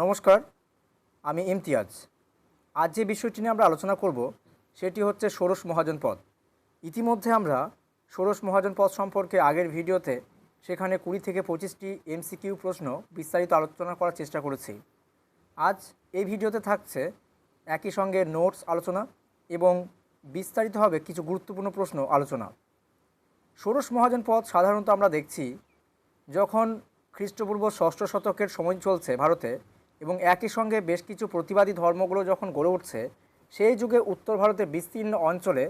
নমস্কার, আমি ইমতিয়াজ। আজ যে বিষয়টি নিয়ে আমরা আলোচনা করব, সেটি হচ্ছে ষোড়শ মহাজন পদ। ইতিমধ্যে আমরা ষোড়শ মহাজন পদ সম্পর্কে আগের ভিডিওতে সেখানে কুড়ি থেকে পঁচিশটি এমসিকিউ প্রশ্ন বিস্তারিত আলোচনা করার চেষ্টা করেছি। আজ এই ভিডিওতে থাকছে একই সঙ্গে নোটস আলোচনা এবং বিস্তারিত হবে কিছু গুরুত্বপূর্ণ প্রশ্ন আলোচনা। ষোড়শ মহাজন পদ সাধারণত আমরা দেখছি যখন খ্রিস্টপূর্ব ষষ্ঠ শতকের সময় চলছে ভারতে এবং একই সঙ্গে বেশ কিছু প্রতিবাদী ধর্মগুলো যখন গড়ে উঠছে, সেই যুগে উত্তর ভারতের বিস্তীর্ণ অঞ্চলে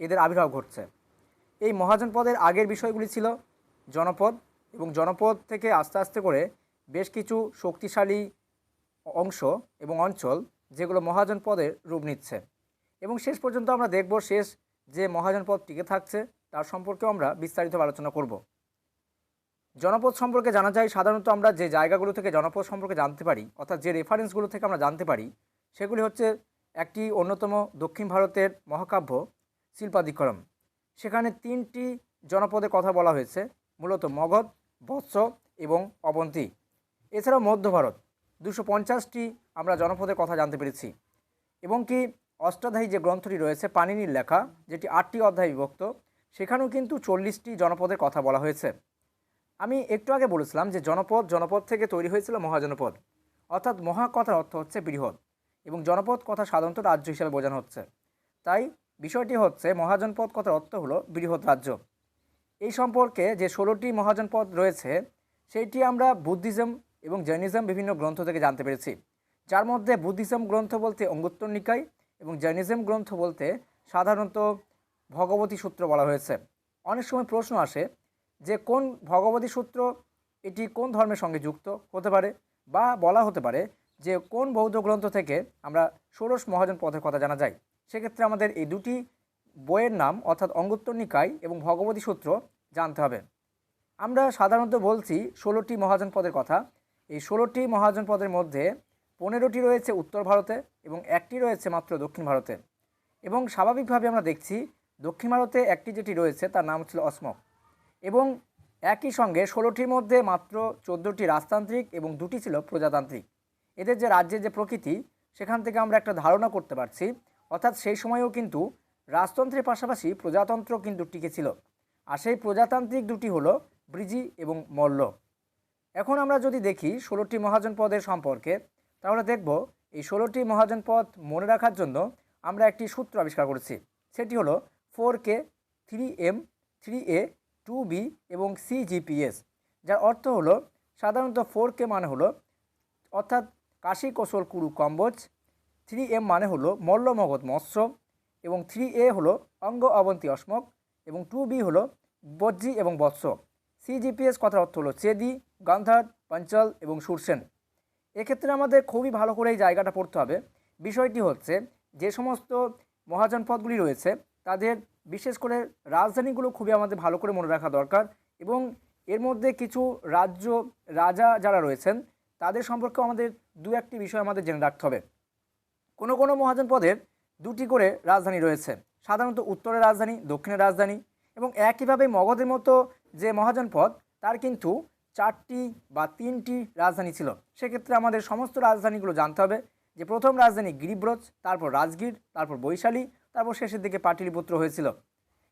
এদের আবির্ভাব ঘটছে। এই মহাজনপদের আগের বিষয়গুলি ছিল জনপদ এবং জনপদ থেকে আস্তে আস্তে করে বেশ কিছু শক্তিশালী অংশ এবং অঞ্চল যেগুলো মহাজনপদের রূপ নিচ্ছে। এবং শেষ পর্যন্ত আমরা দেখব শেষ যে মহাজন পদ টিকে থাকছে, তার সম্পর্কেও আমরা বিস্তারিত আলোচনা করব। জনপদ সম্পর্কে জানা যায় সাধারণত আমরা যে জায়গাগুলো থেকে জনপদ সম্পর্কে জানতে পারি, অর্থাৎ যে রেফারেন্সগুলো থেকে আমরা জানতে পারি, সেগুলি হচ্ছে একটি অন্যতম দক্ষিণ ভারতের মহাকাব্য শিল্পাধিকরম সেখানে তিনটি জনপদের কথা বলা হয়েছে, মূলত মগধ, বৎস এবং অবন্তী। এছাড়াও মধ্য ভারত, দুশো পঞ্চাশটি আমরা জনপদের কথা জানতে পেরেছি। এবং কি অষ্টাধ্যায়ী যে গ্রন্থটি রয়েছে পানিনির লেখা, যেটি আটটি অধ্যায় বিভক্ত, সেখানেও কিন্তু চল্লিশটি জনপদের কথা বলা হয়েছে। আমি একটু আগে বলেছিলাম যে জনপদ জনপদ থেকে তৈরি হয়েছিল মহাজনপদ। অর্থাৎ মহা কথার অর্থ হচ্ছে বৃহৎ এবং জনপদ কথা সাধারণত রাজ্য হিসাবে বোঝানো হচ্ছে। তাই বিষয়টি হচ্ছে মহাজনপদ কথার অর্থ হলো বৃহৎ রাজ্য। এই সম্পর্কে যে ষোলোটি মহাজনপদ রয়েছে, সেইটি আমরা বুদ্ধিজম এবং জৈনিজম বিভিন্ন গ্রন্থ থেকে জানতে পেরেছি। যার মধ্যে বুদ্ধিজম গ্রন্থ বলতে অঙ্গুত্তর নিকায় এবং জৈনিজম গ্রন্থ বলতে সাধারণত ভগবতী সূত্র বলা হয়েছে। অনেক সময় প্রশ্ন আসে যে কোন ভগবতী সূত্র এটি কোন ধর্মের সঙ্গে যুক্ত হতে পারে বা বলা হতে পারে যে কোন বৌদ্ধ গ্রন্থ থেকে আমরা ষোড়শ মহাজন পথের কথা জানা যায়। সেক্ষেত্রে আমাদের এই দুটি বইয়ের নাম অর্থাৎ অঙ্গুত্তর নিকায় এবং ভগবতী সূত্র জানতে হবে। আমরা সাধারণত বলছি ষোলোটি মহাজন পদের কথা। এই ষোলোটি মহাজন পদের মধ্যে পনেরোটি রয়েছে উত্তর ভারতে এবং একটি রয়েছে মাত্র দক্ষিণ ভারতে। এবং স্বাভাবিকভাবে আমরা দেখছি দক্ষিণ ভারতে একটি যেটি রয়েছে তার নাম ছিল অসমক। এবং একই সঙ্গে ষোলোটির মধ্যে মাত্র চোদ্দোটি রাজতান্ত্রিক এবং দুটি ছিল প্রজাতান্ত্রিক। এদের যে রাজ্যের যে প্রকৃতি, সেখান থেকে আমরা একটা ধারণা করতে পারছি। অর্থাৎ সেই সময়ও কিন্তু রাজতন্ত্রের পাশাপাশি প্রজাতন্ত্র কিন্তু টিকে ছিল। আর সেই প্রজাতান্ত্রিক দুটি হলো ব্রিজি এবং মল্ল। এখন আমরা যদি দেখি ষোলোটি মহাজন পদের সম্পর্কে, তাহলে দেখব এই ষোলোটি মহাজন পদ মনে রাখার জন্য আমরা একটি সূত্র আবিষ্কার করেছি। সেটি হলো four K, three M, three A two B এবং সি সিজিপিএস যার অর্থ হলো সাধারণত ফোর কে মানে হলো, অর্থাৎ কাশী কৌশল কুরু কম্বোজ, থ্রি এম মানে হলো মল্ল মগধ মৎস্য, এবং থ্রি এ হলো অঙ্গ অবন্তী অসমক, এবং টু বি হলো বজ্জি এবং বৎস। সিজিপিএস কথার অর্থ হলো চেদি, গান্ধার, পঞ্চল এবং সুরসেন এক্ষেত্রে আমাদের খুবই ভালো করে এই জায়গাটা পড়তে হবে। বিষয়টি হচ্ছে যে সমস্ত মহাজন পদগুলি রয়েছে, তাদের বিশেষ করে রাজধানীগুলো খুবই আমাদের ভালো করে মনে রাখা দরকার এবং এর মধ্যে কিছু রাজ্য রাজা যারা রয়েছেন, তাদের সম্পর্কেও আমাদের দু একটি বিষয় আমাদের জেনে রাখতে হবে। কোনো কোনো মহাজন পদের দুটি করে রাজধানী রয়েছে, সাধারণত উত্তরের রাজধানী, দক্ষিণের রাজধানী এবং একইভাবে মগধের মতো যে মহাজন পদ, তার কিন্তু চারটি বা তিনটি রাজধানী ছিল। সেক্ষেত্রে আমাদের সমস্ত রাজধানীগুলো জানতে হবে। যে প্রথম রাজধানী গিরিব্রজ, তারপর রাজগীর, তারপর বৈশালী তারপর শেষের দিকে পাটলিপুত্র হয়েছিল।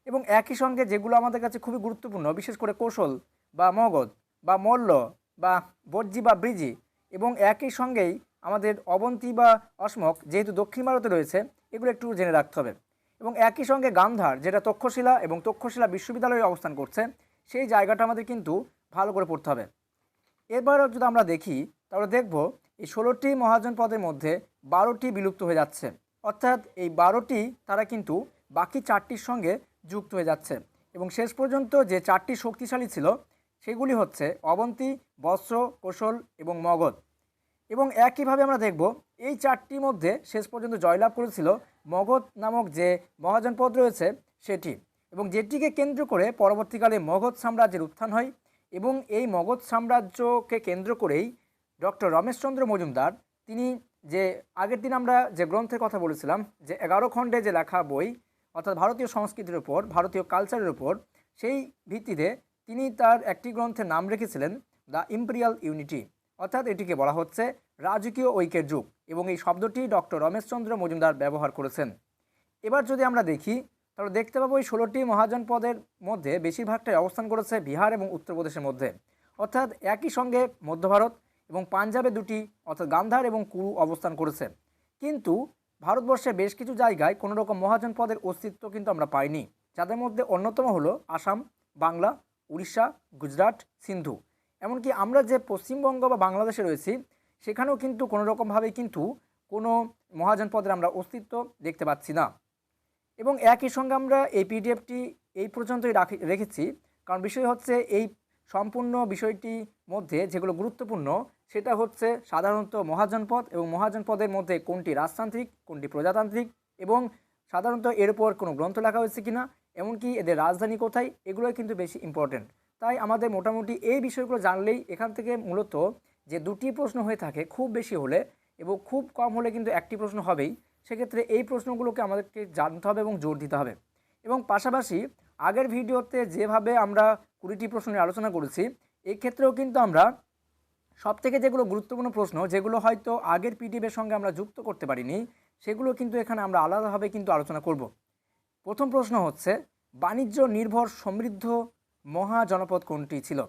এবং একই সঙ্গে যেগুলো আমাদের কাছে খুবই গুরুত্বপূর্ণ, বিশেষ করে কৌশল বা মগধ বা মল্ল বা বর্জি বা ব্রিজি, এবং একই সঙ্গেই আমাদের অবন্তী বা অসমক যেহেতু দক্ষিণ ভারতে রয়েছে, এগুলো একটু জেনে রাখতে হবে। এবং একই সঙ্গে গান্ধার, যেটা তক্ষশিলা এবং তক্ষশিলা বিশ্ববিদ্যালয়ে অবস্থান করছে, সেই জায়গাটা আমাদের কিন্তু ভালো করে পড়তে হবে। এবার যদি আমরা দেখি, তাহলে দেখব এই ষোলোটি মহাজন পদের মধ্যে বারোটি বিলুপ্ত হয়ে যাচ্ছে। অর্থাৎ এই বারোটি তারা কিন্তু বাকি চারটির সঙ্গে যুক্ত হয়ে যাচ্ছে। এবং শেষ পর্যন্ত যে চারটি শক্তিশালী ছিল, সেগুলি হচ্ছে অবন্তী, বস্ত্র, কৌশল এবং মগধ। এবং একইভাবে আমরা দেখব, এই চারটির মধ্যে শেষ পর্যন্ত জয়লাভ করেছিল মগধ নামক যে মহাজনপদ রয়েছে, সেটি। এবং যেটিকে কেন্দ্র করে পরবর্তীকালে মগধ সাম্রাজ্যের উত্থান হয় এবং এই মগধ সাম্রাজ্যকে কেন্দ্র করেই ডক্টর রমেশচন্দ্র মজুমদার, তিনি যে আগের দিন আমরা যে গ্রন্থের কথা বলেছিলাম, যে এগারো খণ্ডে যে লেখা বই, অর্থাৎ ভারতীয় সংস্কৃতির উপর, ভারতীয় কালচারের উপর, সেই ভিত্তিতে তিনি তার একটি গ্রন্থের নাম রেখেছিলেন, দ্য ইম্পেরিয়াল ইউনিটি। অর্থাৎ এটিকে বলা হচ্ছে রাজকীয় ঐক্যের যুগ এবং এই শব্দটি ডক্টর রমেশচন্দ্র মজুমদার ব্যবহার করেছেন। এবার যদি আমরা দেখি, তাহলে দেখতে পাবো এই ষোলোটি মহাজন পদের মধ্যে বেশিরভাগটাই অবস্থান করেছে বিহার এবং উত্তরপ্রদেশের মধ্যে। অর্থাৎ একই সঙ্গে মধ্য ভারত এবং পাঞ্জাবে দুটি, অর্থাৎ গান্ধার এবং কুরু অবস্থান করেছে কিন্তু ভারতবর্ষে বেশ কিছু জায়গায় কোনো রকম মহাজন পদের অস্তিত্ব কিন্তু আমরা পাইনি। যাদের মধ্যে অন্যতম হলো আসাম, বাংলা, উড়িষ্যা, গুজরাট, সিন্ধু। এমনকি আমরা যে পশ্চিমবঙ্গ বা বাংলাদেশে রয়েছি, সেখানেও কিন্তু কোনো রকমভাবে কিন্তু কোনো মহাজন পদের আমরা অস্তিত্ব দেখতে পাচ্ছি না। এবং একই সঙ্গে আমরা এই পিডিএফটি এই পর্যন্তই রাখি, রেখেছি। কারণ বিষয় হচ্ছে এই সম্পূর্ণ বিষয়টি মধ্যে যেগুলো গুরুত্বপূর্ণ সেটা হচ্ছে সাধারণত মহাজনপদ এবং মহাজনপদের মধ্যে কোনটি রাজতান্ত্রিক, কোনটি প্রজাতান্ত্রিক এবং সাধারণত এর উপর কোনো গ্রন্থ লেখা হয়েছে কিনা, এমনকি এদের রাজধানী কোথায়, এগুলোই কিন্তু বেশি ইম্পর্টেন্ট তাই আমাদের মোটামুটি এই বিষয়গুলো জানলেই এখান থেকে মূলত যে দুটি প্রশ্ন হয়ে থাকে খুব বেশি হলে এবং খুব কম হলে কিন্তু একটি প্রশ্ন হবেই, সেক্ষেত্রে এই প্রশ্নগুলোকে আমাদেরকে জানতে হবে এবং জোর দিতে হবে। এবং পাশাপাশি আগের ভিডিওতে যেভাবে আমরা কুড়িটি প্রশ্নের আলোচনা করেছি এই ক্ষেত্রেও কিন্তু আমরা সব থেকে যেগুলো গুরুত্বপূর্ণ প্রশ্ন, যেগুলো হয়তো আগের পিডিএফের সঙ্গে আমরা যুক্ত করতে পারিনি, সেগুলো কিন্তু এখানে আমরা আলাদাভাবে কিন্তু আলোচনা করব। প্রথম প্রশ্ন হচ্ছে, বাণিজ্য নির্ভর সমৃদ্ধ মহাজনপদ কোনটি ছিল?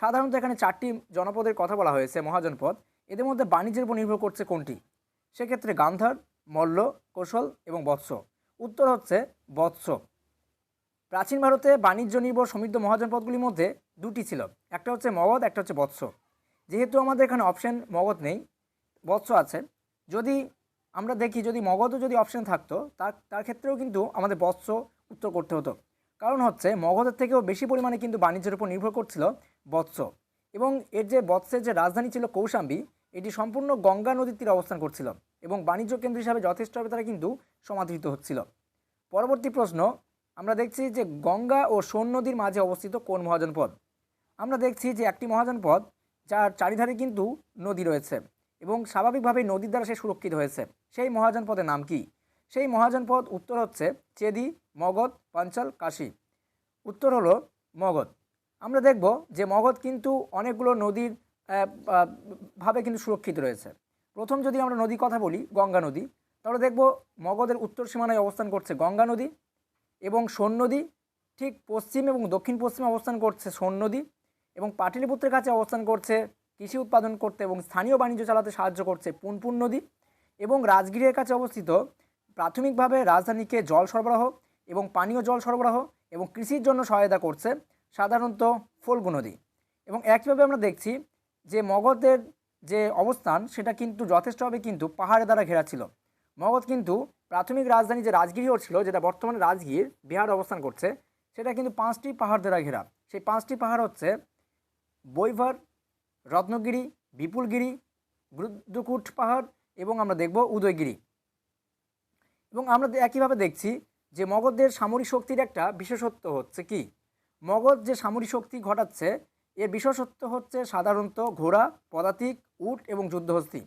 সাধারণত এখানে চারটি জনপদের কথা বলা হয়েছে মহাজনপদ এদের মধ্যে বাণিজ্যের উপর নির্ভর করছে কোনটি? সেক্ষেত্রে গান্ধার, মল্ল, কৌশল এবং বৎস। উত্তর হচ্ছে বৎস। প্রাচীন ভারতে বাণিজ্য নির্ভর সমৃদ্ধ মহাজনপদগুলির মধ্যে দুটি ছিল। একটা হচ্ছে মগধ, একটা হচ্ছে বৎস। যেহেতু আমাদের এখানে অপশন মগধ নেই, বৎস আছে, যদি আমরা দেখি, যদি মগধও যদি অপশন থাকতো, তার তার ক্ষেত্রেও কিন্তু আমাদের বৎস উত্তর করতে হতো। কারণ হচ্ছে, মগধের থেকেও বেশি পরিমাণে কিন্তু বাণিজ্যের উপর নির্ভর করছিল বৎস। এবং এর যে বৎসের যে রাজধানী ছিল কৌশাম্বী, এটি সম্পূর্ণ গঙ্গা নদীর তীরে অবস্থান করছিল এবং বাণিজ্য কেন্দ্র হিসাবে যথেষ্টভাবে তারা কিন্তু সমাদৃত হচ্ছিল। পরবর্তী প্রশ্ন, আমরা দেখছি যে গঙ্গা ও সোন নদীর মাঝে অবস্থিত কোন মহাজনপদ? আমরা দেখছি যে একটি মহাজনপদ যার চারিধারে কিন্তু নদী রয়েছে এবং স্বাভাবিকভাবেই নদীর দ্বারা সে সুরক্ষিত হয়েছে। সেই মহাজনপদের নাম কি? সেই মহাজনপদ উত্তর হচ্ছে চেদি, মগধ, পাঞ্চাল, কাশি। উত্তর হলো মগধ। আমরা দেখব যে মগধ কিন্তু অনেকগুলো নদীর ভাবে কিন্তু সুরক্ষিত রয়েছে। প্রথম যদি আমরা নদীর কথা বলি, গঙ্গা নদী, তাহলে দেখব মগধের উত্তর সীমানায় অবস্থান করছে গঙ্গা নদী এবং সোন নদী। ঠিক পশ্চিম এবং দক্ষিণ পশ্চিমে অবস্থান করছে সোন নদী। এবং পাটলিপুত্রের কাছে অবস্থান করছে, কৃষি উৎপাদন করতে এবং স্থানীয় বাণিজ্য চালাতে সাহায্য করছে পুনপুন নদী এবং রাজগিরের কাছে অবস্থিত। প্রাথমিকভাবে রাজধানীকে জল সরবরাহ এবং পানীয় জল সরবরাহ এবং কৃষির জন্য সহায়তা করছে সাধারণত ফল্গু নদী। এবং একইভাবে আমরা দেখছি যে মগধের যে অবস্থান, সেটা কিন্তু যথেষ্টভাবে কিন্তু পাহাড়ের দ্বারা ঘেরা ছিল। মগধ কিন্তু প্রাথমিক রাজধানী যে রাজগিরিও ছিল, যেটা বর্তমানে রাজগীর বিহার অবস্থান করছে, সেটা কিন্তু পাঁচটি পাহাড় দ্বারা ঘেরা। সেই পাঁচটি পাহাড় হচ্ছে বৈভার, রত্নগিরি, বিপুলগিরি গুরুদ্রকূট পাহাড় এবং আমরা দেখব উদয়গিরি। এবং আমরা একইভাবে দেখছি যে মগধের সামরিক শক্তির একটা বিশেষত্ব হচ্ছে কি? মগধ যে সামরিক শক্তি ঘটাচ্ছে, এর বিশেষত্ব হচ্ছে সাধারণত ঘোড়া, পদাতিক, উট এবং যুদ্ধহস্তি।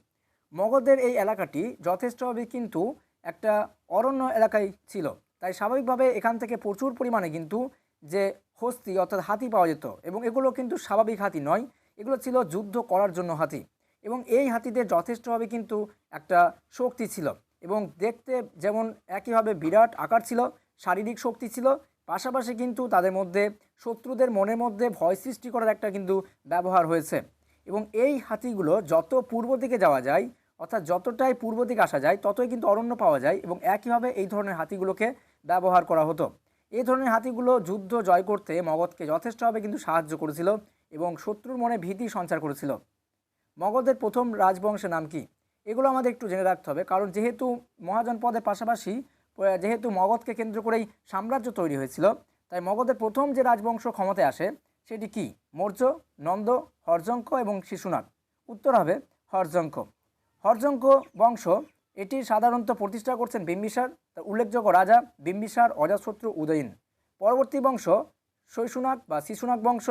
মগধের এই এলাকাটি যথেষ্টভাবে কিন্তু একটা অরণ্য এলাকায় ছিল। তাই স্বাভাবিকভাবে এখান থেকে প্রচুর পরিমাণে কিন্তু যে হস্তি অর্থাৎ হাতি পাওয়া যেত এবং এগুলো কিন্তু স্বাভাবিক হাতি নয়, এগুলো ছিল যুদ্ধ করার জন্য হাতি। এবং এই হাতিদের যথেষ্টভাবে কিন্তু একটা শক্তি ছিল এবং দেখতে যেমন একইভাবে বিরাট আকার ছিল, শারীরিক শক্তি ছিল, পাশাপাশি কিন্তু তাদের মধ্যে শত্রুদের মনের মধ্যে ভয় সৃষ্টি করার একটা কিন্তু ব্যবহার হয়েছে। এবং এই হাতিগুলো যত পূর্ব দিকে যাওয়া যায়, অর্থাৎ যতটাই পূর্ব দিকে আসা যায়, ততই কিন্তু অরণ্য পাওয়া যায় এবং একইভাবে এই ধরনের হাতিগুলোকে ব্যবহার করা হতো। এই ধরনের হাতিগুলো যুদ্ধ জয় করতে মগধকে যথেষ্টভাবে কিন্তু সাহায্য করেছিল এবং শত্রুর মনে ভীতি সঞ্চার করেছিল। মগধের প্রথম রাজবংশের নাম কি? এগুলো আমাদের একটু জেনে রাখতে হবে, কারণ যেহেতু মহাজনপদের পাশাপাশি যেহেতু মগধকে কেন্দ্র করেই সাম্রাজ্য তৈরি হয়েছিল, তাই মগধের প্রথম যে রাজবংশ ক্ষমতায় আসে সেটি কি? মৌর্য, নন্দ, হরজঙ্ক এবং শিশুনাগ। উত্তর হবে হরজঙ্ক। হরজঙ্ক বংশ এটি সাধারণত প্রতিষ্ঠা করছেন বিম্বিসার তার উল্লেখযোগ্য রাজা বিম্বিসার অজাতশত্রু উদয়ীন। পরবর্তী বংশ শৈশুনাগ বা শিশুনাগ বংশ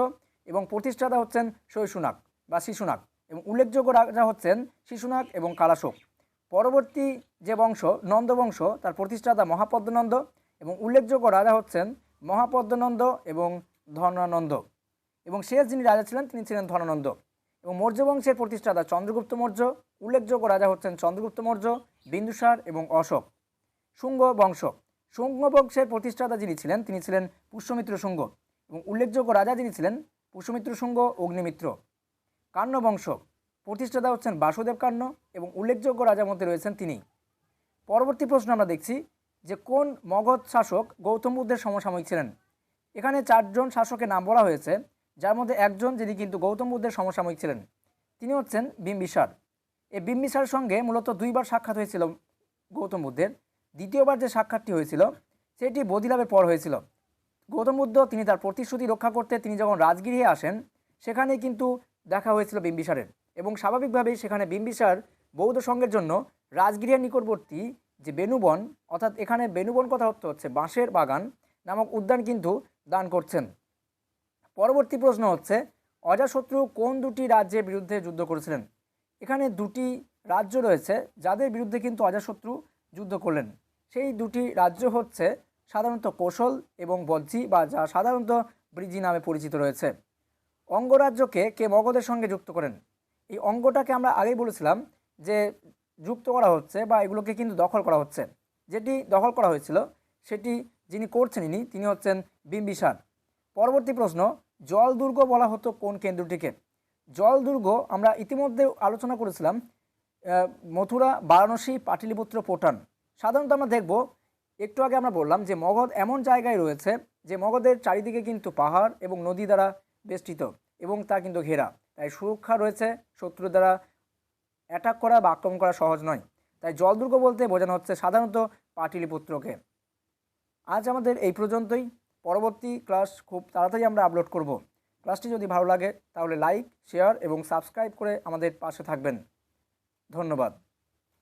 এবং প্রতিষ্ঠাতা হচ্ছেন শৈশুনাক বা শিশুনাগ এবং উল্লেখযোগ্য রাজা হচ্ছেন শিশুনাগ এবং কালাশোক। পরবর্তী যে বংশ নন্দবংশ তার প্রতিষ্ঠাতা মহাপদ্মনন্দ এবং উল্লেখযোগ্য রাজা হচ্ছেন মহাপদ্মনন্দ এবং ধনানন্দ এবং শেষ যিনি রাজা ছিলেন, তিনি ছিলেন ধনানন্দ এবং মৌর্য বংশের প্রতিষ্ঠাতা চন্দ্রগুপ্ত মৌর্য, উল্লেখযোগ্য রাজা হচ্ছেন চন্দ্রগুপ্ত মৌর্য, বিন্দুসার এবং অশোক। শুঙ্গ বংশ। শুঙ্গ বংশের প্রতিষ্ঠাতা যিনি ছিলেন, তিনি ছিলেন পুষ্যমিত্র শুঙ্গ এবং উল্লেখযোগ্য রাজা যিনি ছিলেন, পুষ্যমিত্র শুঙ্গ অগ্নিমিত্র। কান্ন বংশ, প্রতিষ্ঠাতা হচ্ছেন বাসুদেব কান্ন এবং উল্লেখযোগ্য রাজার মধ্যে রয়েছেন তিনি। পরবর্তী প্রশ্ন আমরা দেখছি যে কোন মগধ শাসক গৌতম বুদ্ধের সমসাময়িক ছিলেন? এখানে চারজন শাসকের নাম বলা হয়েছে, যার মধ্যে একজন যিনি কিন্তু গৌতম বুদ্ধের সমসাময়িক ছিলেন, তিনি হচ্ছেন বিম্বিসার। এই বিম্বিসারের সঙ্গে মূলত দুইবার সাক্ষাৎ হয়েছিল গৌতম বুদ্ধের। দ্বিতীয়বার যে সাক্ষাৎটি হয়েছিল, সেটি বোধিলাভের পর হয়েছিল। গৌতম বুদ্ধ তিনি তার প্রতিশ্রুতি রক্ষা করতে তিনি যখন রাজগৃহে আসেন সেখানে কিন্তু দেখা হয়েছিল বিম্বিসারের এবং স্বাভাবিকভাবেই সেখানে বিম্বিসার বৌদ্ধ সঙ্গের জন্য রাজগৃহের নিকটবর্তী যে বেনুবন অর্থাৎ এখানে বেনুবন কথা অর্থ হচ্ছে বাঁশের বাগান নামক উদ্যান কিন্তু দান করছেন। পরবর্তী প্রশ্ন হচ্ছে, অজাশত্রু কোন দুটি রাজ্যের বিরুদ্ধে যুদ্ধ করেছিলেন? এখানে দুটি রাজ্য রয়েছে, যাদের বিরুদ্ধে কিন্তু অজাশত্রু যুদ্ধ করলেন। সেই দুটি রাজ্য হচ্ছে সাধারণত কৌশল এবং বজ্জি বা যা সাধারণত ব্রিজি নামে পরিচিত রয়েছে। অঙ্গরাজ্যকে কে মগধের সঙ্গে যুক্ত করেন? এই অঙ্গটাকে আমরা আগেই বলেছিলাম যে যুক্ত করা হচ্ছে বা এগুলোকে কিন্তু দখল করা হচ্ছে। যেটি দখল করা হয়েছিল, সেটি যিনি করছেন ইনি, তিনি হচ্ছেন বিম্বিসার। পরবর্তী প্রশ্ন জল দুর্গ বলা হতো কোন কেন্দ্রটিকে? জল দুর্গ আমরা ইতিমধ্যে আলোচনা করেছিলাম মথুরা, বারাণসী, পাটলিপুত্র, পোটান। সাধারণত আমরা দেখব, একটু আগে আমরা বললাম যে মগধ এমন জায়গায় রয়েছে যে মগধের চারিদিকে কিন্তু পাহাড় এবং নদী দ্বারা বেষ্টিত এবং তা কিন্তু ঘেরা। তাই সুরক্ষা রয়েছে, শত্রু দ্বারা অ্যাটাক করা বা আক্রমণ করা সহজ নয়। তাই জলদুর্গ বলতে বোঝানো হচ্ছে সাধারণত পাটিলিপুত্রকে। আজ আমাদের এই পর্যন্তই। পরবর্তী ক্লাস খুব তাড়াতাড়ি আমরা আপলোড করব। ক্লাসটি যদি ভালো লাগে, তাহলে লাইক শেয়ার এবং সাবস্ক্রাইব করে আমাদের পাশে থাকবেন। ধন্যবাদ।